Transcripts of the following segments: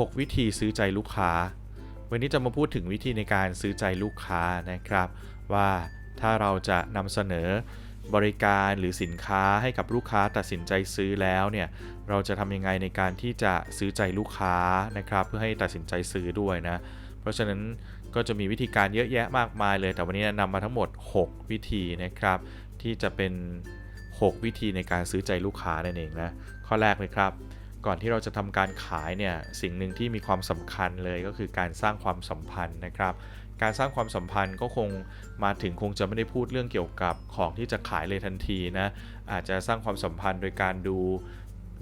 6 วิธีซื้อใจลูกค้า วันนี้จะมาพูดถึงวิธีในการซื้อใจลูกค้านะครับ ว่าถ้าเราจะนำเสนอบริการหรือสินค้าให้กับลูกค้าตัดสินใจซื้อแล้วเนี่ยเราจะทำยังไงในการที่จะซื้อใจลูกค้านะครับ เพื่อให้ตัดสินใจซื้อด้วยนะ เพราะฉะนั้นก็จะมีวิธีการเยอะแยะมากมายเลย แต่วันนี้นำมาทั้งหมด 6 วิธีนะครับ ที่จะเป็น 6 วิธีในการซื้อใจลูกค้านั่นเองนะข้อแรกเลยครับ ก่อนที่เราจะทำการขายเนี่ยสิ่งหนึ่งที่มีความสำคัญเลยก็คือการสร้างความสัมพันธ์นะครับ การสร้างความสัมพันธ์ก็คงมาถึงคงจะไม่ได้พูดเรื่องเกี่ยวกับของที่จะขายเลยทันทีนะอาจจะสร้างความสัมพันธ์โดยการดู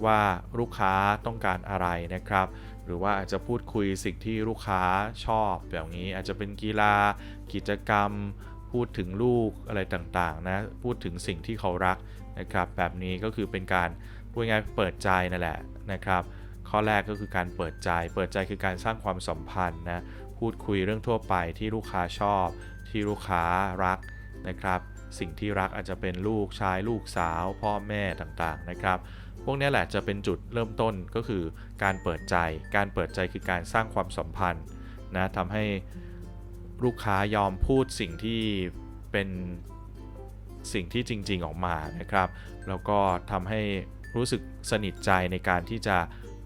ว่าลูกค้าต้องการอะไรนะครับ หรือว่าอาจจะพูดคุยสิ่งที่ลูกค้าชอบแบบนี้อาจจะเป็นกีฬา กิจกรรม พูดถึงลูกอะไรต่างๆนะพูดถึงสิ่งที่เขารักนะครับ แบบนี้ก็คือเป็นการ พูดง่ายเปิดใจนั่นแหละนะครับ ข้อแรกก็คือการเปิดใจ เปิดใจคือการสร้างความสัมพันธ์นะ พูดคุยเรื่องทั่วไปที่ลูกค้าชอบ ที่ลูกค้ารักนะครับ สิ่งที่รักอาจจะเป็นลูกชายลูกสาว พ่อแม่ต่างๆนะครับ พวกนี้แหละจะเป็นจุดเริ่มต้นก็คือการเปิดใจ การเปิดใจคือการสร้างความสัมพันธ์นะทำให้ลูกค้ายอมพูดสิ่งที่เป็นสิ่งที่จริง ๆ ออกมานะครับ แล้วก็ทำให้ รู้สึกสนิทใจในการที่จะ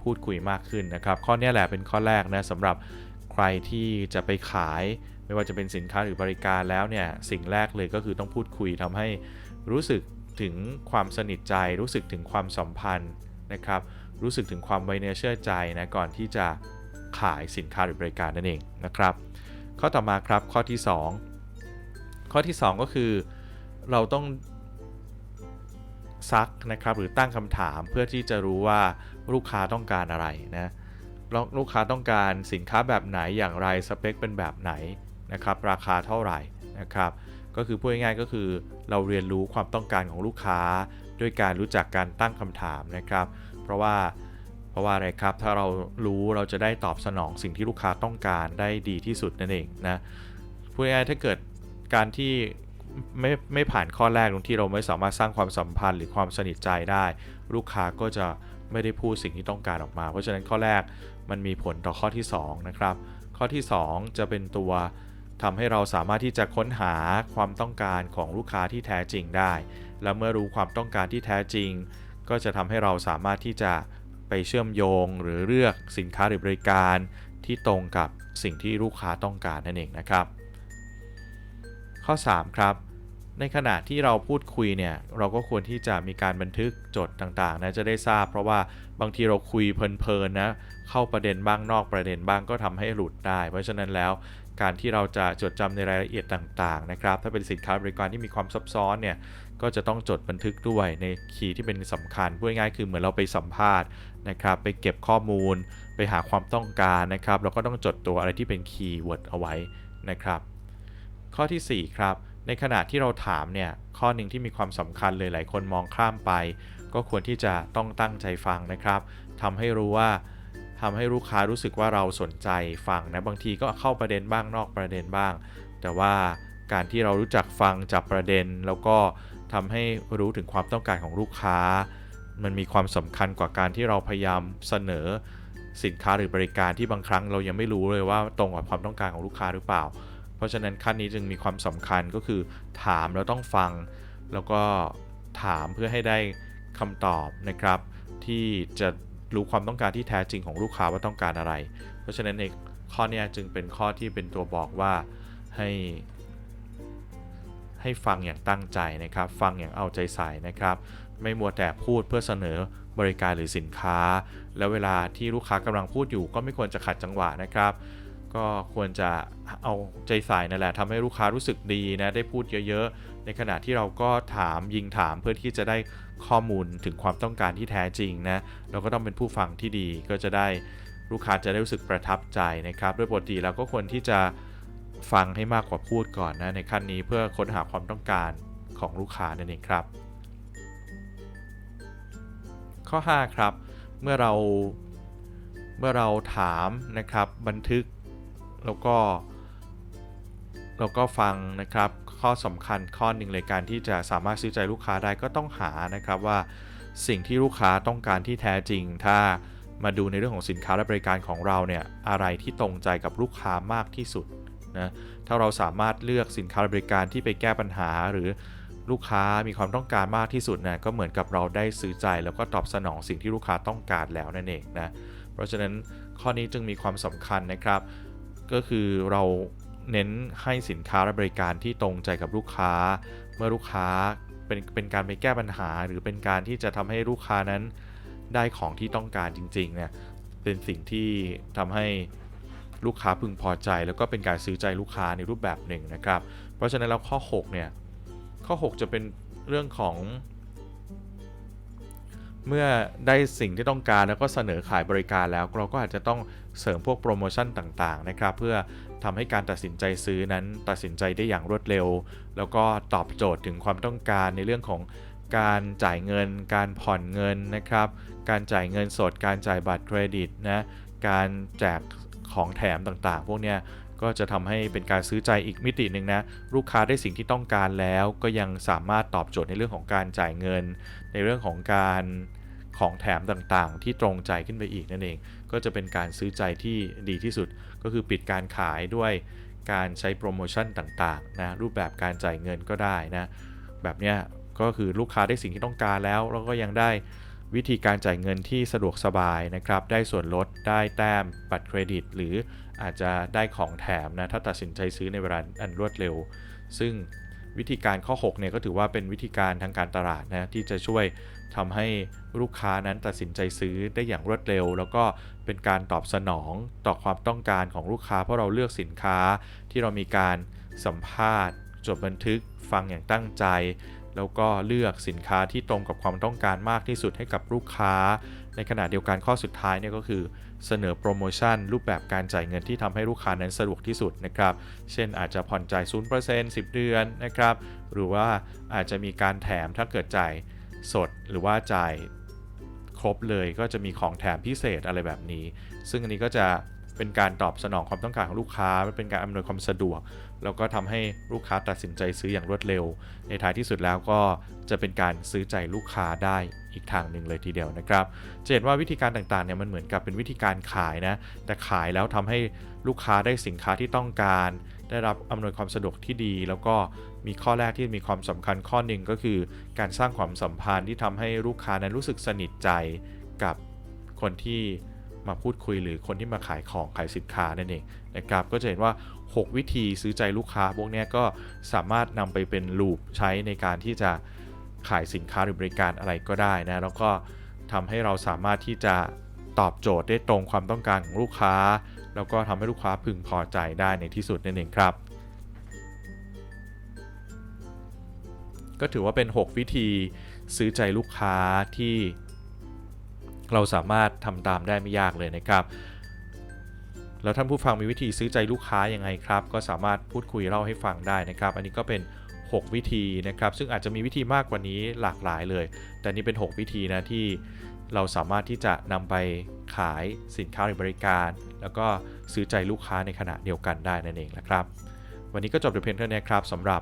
พูดคุยมากขึ้นนะครับ ข้อนี้แหละเป็นข้อแรกนะสำหรับใครที่จะไปขาย ไม่ว่าจะเป็นสินค้าหรือบริการแล้วเนี่ยสิ่งแรกเลยก็คือต้องพูดคุยทำให้รู้สึกถึงความสนิทใจ รู้สึกถึงความสัมพันธ์นะครับ รู้สึกถึงความไว้เนื้อเชื่อใจนะก่อนที่จะขายสินค้าหรือบริการนั่นเองนะครับ ข้อต่อมาครับข้อที่ 2 ข้อที่ 2 ก็คือเราต้อง ซักนะครับหรือตั้งคำถามเพื่อที่จะรู้ว่าลูกค้าต้องการอะไรนะลูกค้าต้องการสินค้าแบบไหนอย่างไรสเปคเป็นแบบไหนนะครับราคาเท่าไหร่นะครับก็คือพูดง่ายๆก็คือเราเรียนรู้ความต้องการของลูกค้า ด้วยการรู้จักการตั้งคำถามนะครับ เพราะว่าเพราะว่าอะไรครับถ้าเรารู้เราจะได้ตอบสนองสิ่งที่ลูกค้าต้องการได้ดีที่สุดนั่นเองนะพูดง่ายๆถ้าเกิดการที่ ไม่ไม่ผ่านข้อแรกตรงที่เราไม่สามารถสร้างความสัมพันธ์หรือความสนิทใจได้ ลูกค้าก็จะไม่ได้พูดสิ่งที่ต้องการออกมา เพราะฉะนั้นข้อแรกมันมีผลต่อข้อที่2นะครับข้อที่ 2 จะเป็นตัวทำให้เราสามารถที่จะค้นหาความต้องการของลูกค้าที่แท้จริงได้ และเมื่อรู้ความต้องการที่แท้จริง ก็จะทำให้เราสามารถที่จะไปเชื่อมโยงหรือเลือกสินค้าหรือบริการที่ตรงกับสิ่งที่ลูกค้าต้องการนั่นเองนะครับ ข้อ 3 ครับ ในขณะที่เราพูดคุยเนี่ยเราก็ควรที่จะมีการบันทึกจดต่างๆนะจะได้ทราบ เพราะว่าบางทีเราคุยเพลินๆนะเข้าประเด็นบ้างนอกประเด็นบ้างก็ทำให้หลุดได้ เพราะฉะนั้นแล้วการที่เราจะจดจำในรายละเอียดต่างๆนะครับ ถ้าเป็นสินค้าบริการที่มีความซับซ้อนเนี่ยก็จะต้องจดบันทึกด้วยในคีย์ที่เป็นสำคัญพูดง่ายๆคือเหมือนเราไปสัมภาษณ์นะครับ ไปเก็บข้อมูล ไปหาความต้องการนะครับ เราก็ต้องจดตัวอะไรที่เป็นคีย์เวิร์ดเอาไว้นะครับ ข้อที่ 4 ครับ ในขณะที่เราถามเนี่ยข้อหนึ่งที่มีความสำคัญเลยหลายคนมองข้ามไป ก็ควรที่จะต้องตั้งใจฟังนะครับทำให้รู้ว่าทำให้ลูกค้ารู้สึกว่าเราสนใจฟังนะบางทีก็เข้าประเด็นบ้างนอกประเด็นบ้าง แต่ว่าการที่เรารู้จักฟังจับประเด็น แล้วก็ทำให้รู้ถึงความต้องการของลูกค้า มันมีความสำคัญกว่าการที่เราพยายามเสนอสินค้าหรือบริการที่บางครั้งเรายังไม่รู้เลยว่าตรงกับความต้องการของลูกค้าหรือเปล่า ราะฉะนั้นขั้นนี้จึงมีความสำคัญก็คือถามแล้วต้องฟัง แล้วก็ถามเพื่อให้ได้คำตอบนะครับ ที่จะรู้ความต้องการที่แท้จริงของลูกค้าว่าต้องการอะไร เพราะฉะนั้นในข้อนี้จึงเป็นข้อที่เป็นตัวบอกว่าให้ให้ฟังอย่างตั้งใจนะครับ ฟังอย่างเอาใจใส่นะครับ ไม่มัวแต่พูดเพื่อเสนอบริการหรือสินค้า แล้วเวลาที่ลูกค้ากำลังพูดอยู่ก็ไม่ควรจะขัดจังหวะนะครับ ก็ควรจะเอาใจใส่นั่นแหละทำให้ลูกค้ารู้สึกดีนะได้พูดเยอะๆ ในขณะที่เราก็ถามยิงถามเพื่อที่จะได้ข้อมูลถึงความต้องการที่แท้จริงนะเราก็ต้องเป็นผู้ฟังที่ดีก็จะได้ลูกค้าจะได้รู้สึกประทับใจนะครับด้วยปกติเราก็ควรที่จะฟังให้มากกว่าพูดก่อนนะในขั้นนี้เพื่อค้นหาความต้องการของลูกค้านั่นเองครับ ข้อ 5 ครับ เมื่อเราเมื่อเราถามนะครับบันทึก แล้วก็แล้วก็ฟังนะครับข้อสำคัญข้อหนึ่งเลยการที่จะสามารถซื้อใจลูกค้าได้ก็ต้องหานะครับว่าสิ่งที่ลูกค้าต้องการที่แท้จริง ถ้ามาดูในเรื่องของสินค้าและบริการของเราเนี่ยอะไรที่ตรงใจกับลูกค้ามากที่สุดนะถ้าเราสามารถเลือกสินค้าและบริการที่ไปแก้ปัญหาหรือลูกค้ามีความต้องการมากที่สุดนะก็เหมือนกับเราได้ซื้อใจแล้วก็ตอบสนองสิ่งที่ลูกค้าต้องการแล้วนั่นเองนะเพราะฉะนั้นข้อนี้จึงมีความสำคัญนะครับ ก็คือเราเน้นให้สินค้าและบริการที่ตรงใจกับลูกค้า เมื่อลูกค้าเป็นเป็นการไปแก้ปัญหา หรือเป็นการที่จะทำให้ลูกค้านั้นได้ของที่ต้องการจริงๆเนี่ยเป็นสิ่งที่ทำให้ลูกค้าพึงพอใจ แล้วก็เป็นการซื้อใจลูกค้าในรูปแบบหนึ่งนะครับ เพราะฉะนั้นแล้วข้อ6เนี่ยข้อ 6 จะเป็นเรื่องของ เมื่อได้สิ่งที่ต้องการแล้วก็เสนอขายบริการแล้ว เราก็อาจจะต้องเสริมพวกโปรโมชั่นต่างๆนะครับเพื่อทำให้การตัดสินใจซื้อนั้นตัดสินใจได้อย่างรวดเร็ว แล้วก็ตอบโจทย์ถึงความต้องการในเรื่องของการจ่ายเงิน การผ่อนเงินนะครับ การจ่ายเงินสด การจ่ายบัตรเครดิตนะ การแจกของแถมต่างๆ พวกเนี้ย ก็จะทำให้เป็นการซื้อใจอีกมิติหนึ่งนะ ลูกค้าได้สิ่งที่ต้องการแล้ว ก็ยังสามารถตอบโจทย์ในเรื่องของการจ่ายเงิน ในเรื่องของการของแถมต่างๆ ที่ตรงใจขึ้นไปอีกนั่นเอง ก็จะเป็นการซื้อใจที่ดีที่สุด ก็คือปิดการขายด้วยการใช้โปรโมชั่นต่างๆนะรูปแบบการจ่ายเงินก็ได้นะแบบเนี้ยก็คือลูกค้าได้สิ่งที่ต้องการแล้ว แล้วก็ยังได้วิธีการจ่ายเงินที่สะดวกสบายนะครับ ได้ส่วนลด ได้แต้มบัตรเครดิต หรือ อาจจะได้ของแถมนะถ้าตัดสินใจซื้อในเวลาอันรวดเร็ว ซึ่งวิธีการข้อ6เนี่ยก็ถือว่าเป็นวิธีการทางการตลาดนะที่จะช่วยทำให้ลูกค้านั้นตัดสินใจซื้อได้อย่างรวดเร็ว แล้วก็เป็นการตอบสนองต่อความต้องการของลูกค้า เพราะเราเลือกสินค้าที่เรามีการสัมภาษณ์ จดบันทึก ฟังอย่างตั้งใจ แล้วก็เลือกสินค้าที่ตรงกับความต้องการมากที่สุดให้กับลูกค้า ในขณะเดียวกันข้อสุดท้ายเนี่ยก็คือเสนอโปรโมชั่นรูปแบบการจ่ายเงินที่ทำให้ลูกค้านั้นสะดวกที่สุดนะครับ เช่นอาจจะผ่อนจ่าย 0% 10 เดือนนะครับ หรือว่าอาจจะมีการแถมถ้าเกิดจ่ายสดหรือว่าจ่ายครบเลยก็จะมีของแถมพิเศษอะไรแบบนี้ ซึ่งอันนี้ก็จะ เป็นการตอบสนองความต้องการของลูกค้าเป็นการอำนวยความสะดวก แล้วก็ทำให้ลูกค้าตัดสินใจซื้ออย่างรวดเร็ว ในท้ายที่สุดแล้วก็จะเป็นการซื้อใจลูกค้าได้อีกทางหนึ่งเลยทีเดียวนะครับจะเห็นว่าวิธีการต่างๆเนี่ยมันเหมือนกับเป็นวิธีการขายนะ แต่ขายแล้วทำให้ลูกค้าได้สินค้าที่ต้องการ ได้รับอำนวยความสะดวกที่ดี แล้วก็มีข้อแรกที่มีความสำคัญข้อหนึ่งก็คือ การสร้างความสัมพันธ์ที่ทำให้ลูกค้านั้นรู้สึกสนิทใจกับคนที่ มาพูดคุยหรือคนที่มาขายของขายสินค้านั่นเองนะครับก็จะเห็นว่า 6 วิธีซื้อใจลูกค้าพวกนี้ก็สามารถนำไปเป็นลูปใช้ในการที่จะขายสินค้าหรือบริการอะไรก็ได้นะแล้วก็ทำให้เราสามารถที่จะตอบโจทย์ได้ตรงความต้องการของลูกค้า แล้วก็ทำให้ลูกค้าพึงพอใจได้ในที่สุดนั่นเองครับ ก็ถือว่าเป็น 6 วิธีซื้อใจลูกค้าที่ เราสามารถทำตามได้ไม่ยากเลยนะครับแล้วท่านผู้ฟังมีวิธีซื้อใจลูกค้ายังไงครับ ก็สามารถพูดคุยเล่าให้ฟังได้นะครับ อันนี้ก็เป็น 6 วิธีนะครับ ซึ่งอาจจะมีวิธีมากกว่านี้หลากหลายเลย แต่นี่เป็น 6 วิธีนะที่เราสามารถที่จะนำไปขายสินค้าหรือบริการ แล้วก็ซื้อใจลูกค้าในขณะเดียวกันได้นั่นเองนะครับ วันนี้ก็จบแต่เพียงเท่านี้ครับสำหรับ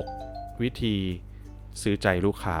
6 วิธีซื้อใจลูกค้า